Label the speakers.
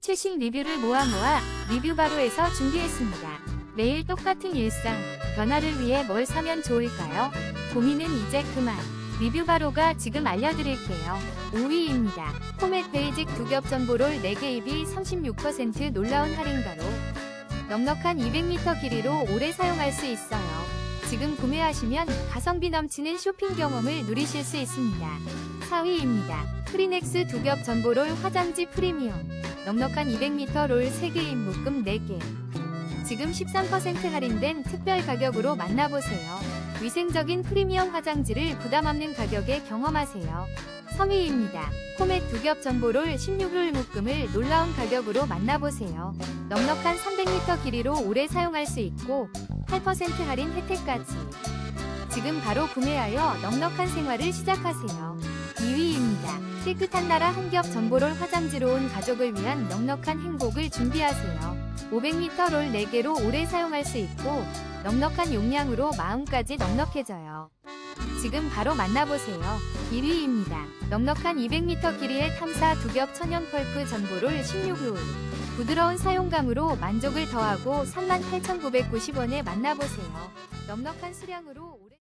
Speaker 1: 최신 리뷰를 모아 모아 리뷰 바로에서 준비했습니다. 매일 똑같은 일상, 변화를 위해 뭘 사면 좋을까요? 고민은 이제 그만. 리뷰 바로가 지금 알려드릴게요. 5위입니다. 포맷 베이직 두 겹 전보롤 4개 입이 36% 놀라운 할인가로 넉넉한 200m 길이로 오래 사용할 수 있어요. 지금 구매하시면 가성비 넘치는 쇼핑 경험을 누리실 수 있습니다. 4위입니다. 프리넥스 두 겹 전보롤 화장지 프리미엄 넉넉한 200m 롤 3개인 묶음 4개 지금 13% 할인된 특별 가격으로 만나보세요. 위생적인 프리미엄 화장지를 부담 없는 가격에 경험하세요. 3위입니다. 코멧 두 겹 전보롤 16롤 묶음을 놀라운 가격으로 만나보세요. 넉넉한 300m 길이로 오래 사용할 수 있고 8% 할인 혜택까지. 지금 바로 구매하여 넉넉한 생활을 시작하세요. 2위입니다. 깨끗한 나라 한겹 전보롤 화장지로 온 가족을 위한 넉넉한 행복을 준비하세요. 500m 롤 4개로 오래 사용할 수 있고 넉넉한 용량으로 마음까지 넉넉해져요. 지금 바로 만나보세요. 1위입니다. 넉넉한 200m 길이의 탐사 두겹 천연 펄프 전보롤 16롤. 부드러운 사용감으로 만족을 더하고 38,990원에 만나보세요. 넉넉한 수량으로 오래